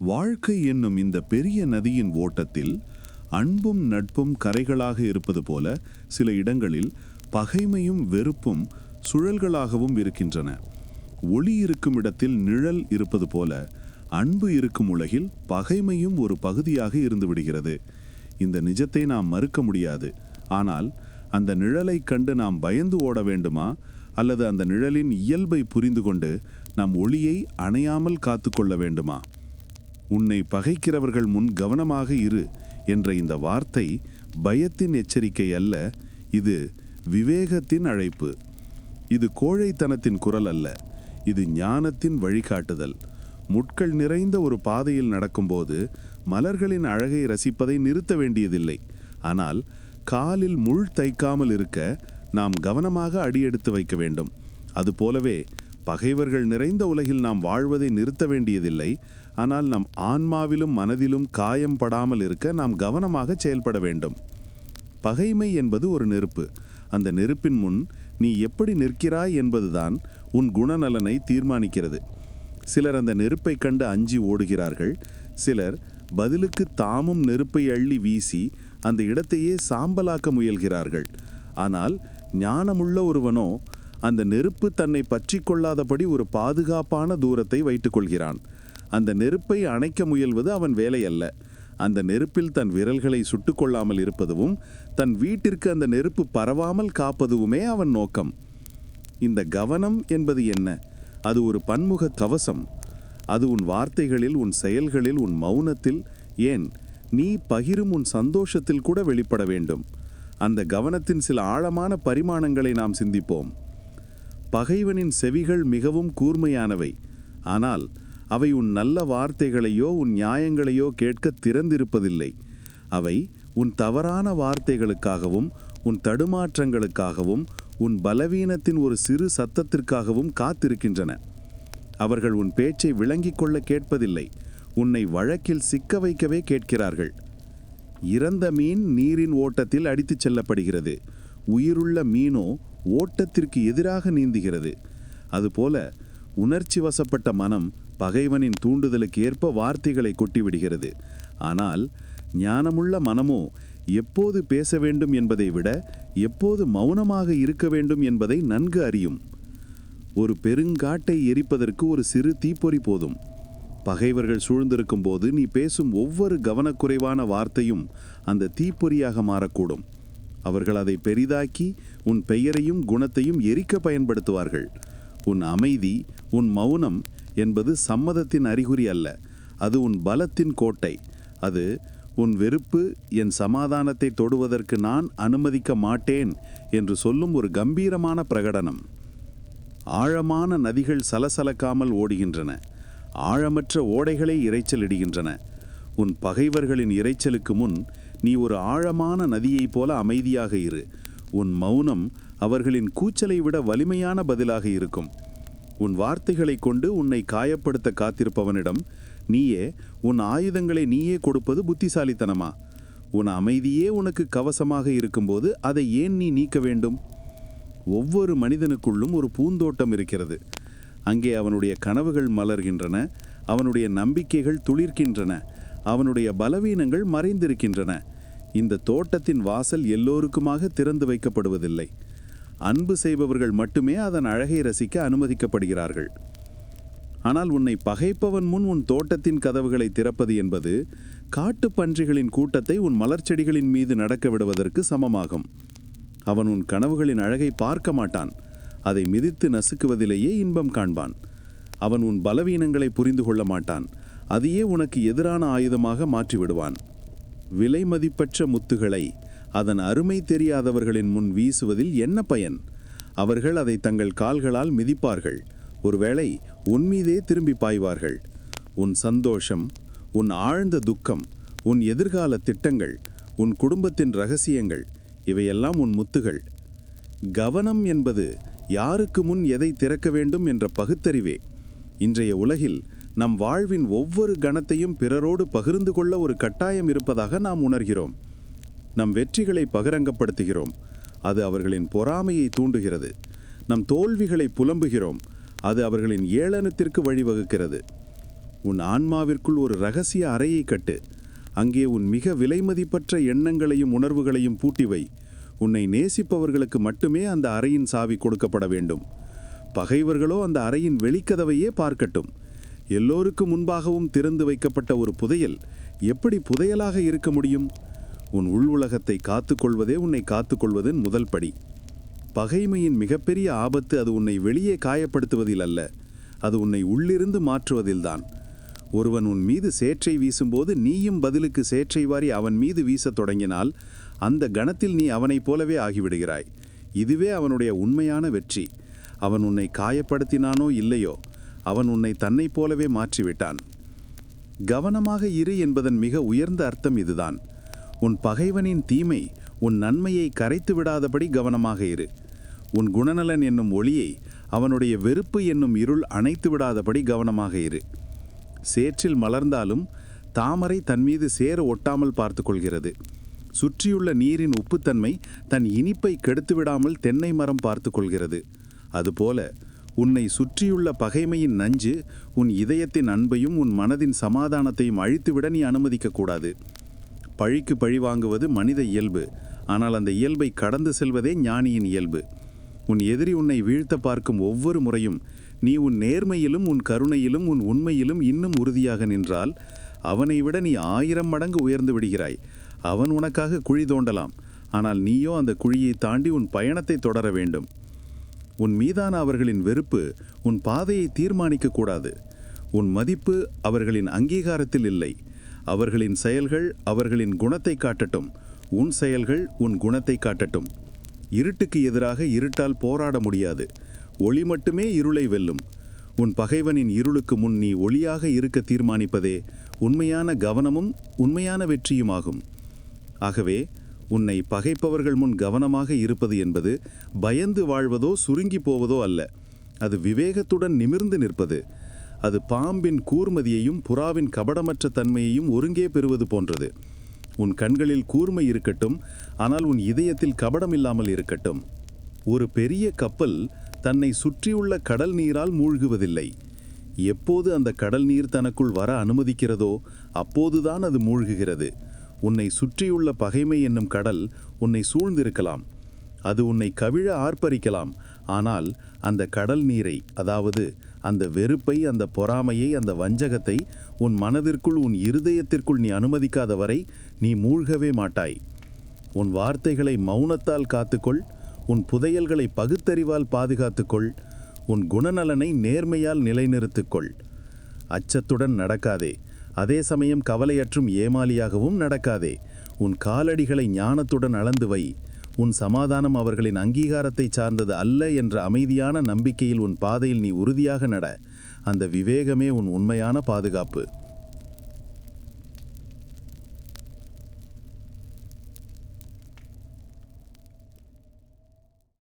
வாழ்க்கை என்னும் இந்த பெரிய நதியின் ஓட்டத்தில் அன்பும் நட்பும் கரைகளாக இருப்பது போல சில இடங்களில் பகைமையும் வெறுப்பும் சுழல்களாகவும் இருக்கின்றன. ஒளி இருக்கும் இடத்தில் நிழல் இருப்பது போல அன்பு இருக்கும் உலகில் பகைமையும் ஒரு பகுதியாக இருந்து விடுகிறது. இந்த நிஜத்தை நாம் மறுக்க முடியாது. ஆனால் அந்த நிழலைக் கண்டு நாம் பயந்து ஓட வேண்டுமா? அல்லது அந்த நிழலின் இயல்பை புரிந்து கொண்டு நம் ஒளியை அணையாமல் காத்துக்கொள்ள வேண்டுமா? உன்னை பகைக்கிறவர்கள் முன் கவனமாக இரு என்ற இந்த வார்த்தை பயத்தின் எச்சரிக்கை அல்ல இது விவேகத்தின் அழைப்பு. இது கோழைத்தனத்தின் குரல் அல்ல இது ஞானத்தின் வழிகாட்டுதல். முட்கள் நிறைந்த ஒரு பாதையில் நடக்கும்போது மலர்களின் அழகை ரசிப்பதை நிறுத்த வேண்டியதில்லை. ஆனால் காலில் முள் தைக்காமல் இருக்க நாம் கவனமாக அடியெடுத்து வைக்க வேண்டும். அதுபோலவே பகைவர்கள் நிறைந்த உலகில் நாம் வாழ்வதை நிறுத்த வேண்டியதில்லை ஆனால் நம் ஆன்மாவிலும் மனதிலும் காயம் படாமல் இருக்க நாம் கவனமாக செயல்பட வேண்டும். பகைமை என்பது ஒரு நெருப்பு. அந்த நெருப்பின் முன் நீ எப்படி நிற்கிறாய் என்பதுதான் உன் குணநலனை தீர்மானிக்கிறது. சிலர் அந்த நெருப்பை கண்டு அஞ்சி ஓடுகிறார்கள். சிலர் பதிலுக்கு தாமும் நெருப்பை அள்ளி வீசி அந்த இடத்தையே சாம்பலாக்க முயல்கிறார்கள். ஆனால் ஞானமுள்ள ஒருவனோ அந்த நெருப்பு தன்னை பற்றி கொள்ளாதபடி ஒரு பாதுகாப்பான தூரத்தை வைத்துக்கொள்கிறான் அந்த நெருப்பை அணைக்க முயல்வது அவன் வேலை அல்ல அந்த நெருப்பில் தன் விரல்களை சுட்டுக்கொள்ளாமல் இருப்பதுவும் தன் வீட்டிற்கு அந்த நெருப்பு பரவாமல் காப்பதுவுமே அவன் நோக்கம். இந்த கவனம் என்பது என்ன? அது ஒரு பன்முக கவசம். அது உன் வார்த்தைகளில் உன் செயல்களில் உன் மௌனத்தில். ஏன்? நீ பகிரும் உன் சந்தோஷத்தில் கூட வெளிப்பட வேண்டும். அந்த கவனத்தின் சில ஆழமான பரிமாணங்களை நாம் சிந்திப்போம். பகைவனின் செவிகள் மிகவும் கூர்மையானவை. ஆனால் அவை உன் நல்ல வார்த்தைகளையோ உன் நியாயங்களையோ கேட்க திறந்திருப்பதில்லை. அவை உன் தவறான வார்த்தைகளுக்காகவும் உன் தடுமாற்றங்களுக்காகவும் உன் பலவீனத்தின் ஒரு சிறு சத்தத்திற்காகவும் காத்திருக்கின்றன. அவர்கள் உன் பேச்சை விளங்கிக் கொள்ள கேட்பதில்லை. உன்னை வழக்கில் சிக்க வைக்கவே கேட்கிறார்கள். இறந்த மீன் நீரின் ஓட்டத்தில் அடித்துச் செல்லப்படுகிறது. உயிருள்ள மீனோ ஓட்டத்திற்கு எதிராக நீந்துகிறது. அதுபோல உணர்ச்சி வசப்பட்ட மனம் பகைவனின் தூண்டுதலுக்கு ஏற்ப வார்த்தைகளை கொட்டிவிடுகிறது. ஆனால் ஞானமுள்ள மனமோ எப்போது பேச வேண்டும் என்பதை விட எப்போது மௌனமாக இருக்க வேண்டும் என்பதை நன்கு அறியும். ஒரு பெருங்காட்டை எரிப்பதற்கு ஒரு சிறு தீப்பொறி போதும். பகைவர்கள் சூழ்ந்திருக்கும் போது நீ பேசும் ஒவ்வொரு கவனக்குறைவான வார்த்தையும் அந்த தீப்பொறியாக மாறக்கூடும். அவர்கள் அதை பெரிதாக்கி உன் பெயரையும் குணத்தையும் எரிக்க பயன்படுத்துவார்கள். உன் அமைதி உன் மௌனம் என்பது சம்மதத்தின் அறிகுறி அல்ல. அது உன் பலத்தின் கோட்டை. அது உன் வெறுப்பு என் சமாதானத்தை தொடுவதற்கு நான் அனுமதிக்க மாட்டேன் என்று சொல்லும் ஒரு கம்பீரமான பிரகடனம். ஆழமான நதிகள் சலசலக்காமல் ஓடுகின்றன. ஆழமற்ற ஓடைகளே இரைச்சலிடுகின்றன உன் பகைவர்களின் இரைச்சலுக்கு முன் நீ ஒரு ஆழமான நதியைப் போல அமைதியாக இரு. உன் மௌனம் அவர்களின் கூச்சலை விட வலிமையான பதிலாக இருக்கும். உன் வார்த்தைகளை கொண்டு உன்னை காயப்படுத்த காத்திருப்பவனிடம் நீயே உன் ஆயுதங்களை நீயே கொடுப்பது புத்திசாலித்தனமா? உன் அமைதியே உனக்கு கவசமாக இருக்கும்போது அதை ஏன் நீ நீக்க வேண்டும்? ஒவ்வொரு மனிதனுக்குள்ளும் ஒரு பூந்தோட்டம் இருக்கிறது. அங்கே அவனுடைய கனவுகள் மலர்கின்றன அவனுடைய நம்பிக்கைகள் துளிர்க்கின்றன அவனுடைய பலவீனங்கள் மறைந்திருக்கின்றன. இந்த தோட்டத்தின் வாசல் எல்லோருக்குமாக திறந்து வைக்கப்படுவதில்லை. அன்பு செய்பவர்கள் மட்டுமே அதன் அழகை ரசிக்க அனுமதிக்கப்படுகிறார்கள். ஆனால் உன்னை பகைப்பவன் முன் உன் தோட்டத்தின் கதவுகளை திறப்பது என்பது காட்டு பன்றிகளின் கூட்டத்தை உன் மலர்ச்செடிகளின் மீது நடக்க விடுவதற்கு சமமாகும். அவன் உன் கனவுகளின் அழகை பார்க்க மாட்டான். அதை மிதித்து நசுக்குவதிலேயே இன்பம் காண்பான். அவன் உன் பலவீனங்களை புரிந்து கொள்ள மாட்டான். அதையே உனக்கு எதிரான ஆயுதமாக மாற்றிவிடுவான். விலை மதிப்பற்ற முத்துகளை அதன் அருமை தெரியாதவர்களின் முன் வீசுவதில் என்ன பயன்? அவர்கள் அதை தங்கள் கால்களால் மிதிப்பார்கள். ஒருவேளை உன் மீதே திரும்பி பாய்வார்கள். உன் சந்தோஷம் உன் ஆழ்ந்த துக்கம் உன் எதிர்கால திட்டங்கள் உன் குடும்பத்தின் ரகசியங்கள் இவையெல்லாம் உன் முத்துகள். கவனம் என்பது யாருக்கு முன் எதை திறக்க வேண்டும் என்ற பகுத்தறிவே. இன்றைய உலகில் நம் வாழ்வின் ஒவ்வொரு கணத்தையும் பிறரோடு பகிர்ந்து கொள்ள ஒரு கட்டாயம் இருப்பதாக நாம் உணர்கிறோம். நம் வெற்றிகளை பகிரங்கப்படுத்துகிறோம். அது அவர்களின் பொறாமையை தூண்டுகிறது. நம் தோல்விகளை புலம்புகிறோம். அது அவர்களின் ஏளனத்திற்கு வழிவகுக்கிறது. உன் ஆன்மாவிற்குள் ஒரு ரகசிய அறையை கட்டு. அங்கே உன் மிக விலைமதிப்பற்ற எண்ணங்களையும் உணர்வுகளையும் பூட்டி வை. உன்னை நேசிப்பவர்களுக்கு மட்டுமே அந்த அறையின் சாவி கொடுக்கப்பட வேண்டும். பகைவர்களோ அந்த அறையின் வெளிக்கதவையே பார்க்கட்டும். எல்லோருக்கும் முன்பாகவும் திறந்து வைக்கப்பட்ட ஒரு புதையல் எப்படி புதையலாக இருக்க முடியும்? உன் உள் உலகத்தை காத்துக்கொள்வதே உன்னை காத்துக்கொள்வதன் முதல் படி. பகைமையின் மிகப்பெரிய ஆபத்து அது உன்னை வெளியே காயப்படுத்துவதில் அல்ல அது உன்னை உள்ளிருந்து மாற்றுவதில்தான் ஒருவன் உன் மீது சேற்றை வீசும்போது நீயும் பதிலுக்கு சேற்றை வாரி அவன் மீது வீசத் தொடங்கினால் அந்த கணத்தில் நீ அவனைப் போலவே ஆகிவிடுகிறாய். இதுவே அவனுடைய உண்மையான வெற்றி. அவன் உன்னை காயப்படுத்தினானோ இல்லையோ அவன் உன்னை தன்னைப் போலவே மாற்றிவிட்டான். கவனமாக இரு என்பதன் மிக உயர்ந்த அர்த்தம் இதுதான். உன் பகைவனின் தீமை உன் நன்மையை கரைத்து விடாதபடி கவனமாக இரு. உன் குணநலன் என்னும் ஒளியை அவனுடைய வெறுப்பு என்னும் இருள் அணைத்து விடாதபடி கவனமாக இரு. சேற்றில் மலர்ந்தாலும் தாமரை தன் மீது சேர ஒட்டாமல் பார்த்து கொள்கிறது. சுற்றியுள்ள நீரின் உப்புத்தன்மை தன் இனிப்பை கெடுத்து விடாமல் தென்னை மரம் பார்த்து கொள்கிறது. அதுபோல உன்னை சுற்றியுள்ள பகைமையின் நஞ்சு உன் இதயத்தின் அன்பையும் உன் மனதின் சமாதானத்தையும் அழித்துவிட நீ அனுமதிக்கக்கூடாது பழிக்கு பழி வாங்குவது மனித இயல்பு. ஆனால் அந்த இயல்பை கடந்து செல்வதே ஞானியின் இயல்பு. உன் எதிரி உன்னை வீழ்த்த பார்க்கும் ஒவ்வொரு முறையும் நீ உன் நேர்மையிலும் உன் கருணையிலும் உன் உண்மையிலும் இன்னும் உறுதியாக நின்றால் அவனை விட நீ ஆயிரம் மடங்கு உயர்ந்து விடுகிறாய். அவன் உனக்காக குழி தோண்டலாம். ஆனால் நீயோ அந்த குழியை தாண்டி உன் பயணத்தை தொடர வேண்டும். உன் மீதான அவர்களின் வெறுப்பு உன் பாதையை தீர்மானிக்கக்கூடாது உன் மதிப்பு அவர்களின் அங்கீகாரத்தில் இல்லை. அவர்களின் செயல்கள் அவர்களின் குணத்தை காட்டட்டும். உன் செயல்கள் உன் குணத்தை காட்டட்டும். இருட்டுக்கு எதிராக இருட்டால் போராட முடியாது. ஒளி மட்டுமே இருளை வெல்லும். உன் பகைவனின் இருளுக்கு முன் நீ ஒளியாக இருக்க தீர்மானிப்பதே உண்மையான கவனமும் உண்மையான வெற்றியுமாகும். ஆகவே உன்னை பகைப்பவர்கள் முன் கவனமாக இருப்பது என்பது பயந்து வாழ்வதோ சுருங்கி போவதோ அல்ல. அது விவேகத்துடன் நிமிர்ந்து நிற்பது. அது பாம்பின் கூர்மதியையும் புறாவின் கபடமற்ற தன்மையையும் ஒருங்கே பெறுவது போன்றது. உன் கண்களில் கூர்மை இருக்கட்டும் ஆனால் உன் இதயத்தில் கபடம் இல்லாமல் இருக்கட்டும். ஒரு பெரிய கப்பல் தன்னை சுற்றியுள்ள கடல் நீரால் மூழ்குவதில்லை. எப்போது அந்த கடல் நீர் தனக்குள் வர அனுமதிக்கிறதோ அப்போதுதான் அது மூழ்குகிறது. உன்னை சுற்றியுள்ள பகைமை என்னும் கடல் உன்னை சூழ்ந்திருக்கலாம். அது உன்னை கவிழ ஆர்ப்பரிக்கலாம். ஆனால் அந்த கடல் நீரை அதாவது அந்த வெறுப்பை அந்த பொறாமையை அந்த வஞ்சகத்தை உன் மனதிற்குள் உன் இருதயத்திற்குள் நீ அனுமதிக்காத வரை நீ மூழ்கவே மாட்டாய். உன் வார்த்தைகளை மௌனத்தால் காத்துக்கொள் உன் புதையல்களை பகுத்தறிவால் பாதுகாத்துக்கொள் உன் குணநலனை நேர்மையால் நிலைநிறுத்துக்கொள். அச்சத்துடன் நடக்காதே அதே சமயம் கவலையற்றும் ஏமாலியாகவும் நடக்காதே. உன் காலடிகளை ஞானத்துடன் அளந்து வை. உன் சமாதானம் அவர்களின் அங்கீகாரத்தை சார்ந்தது அல்ல என்ற அமைதியான நம்பிக்கையில் உன் பாதையில் நீ உறுதியாக நட. அந்த விவேகமே உன் உண்மையான பாதுகாப்பு.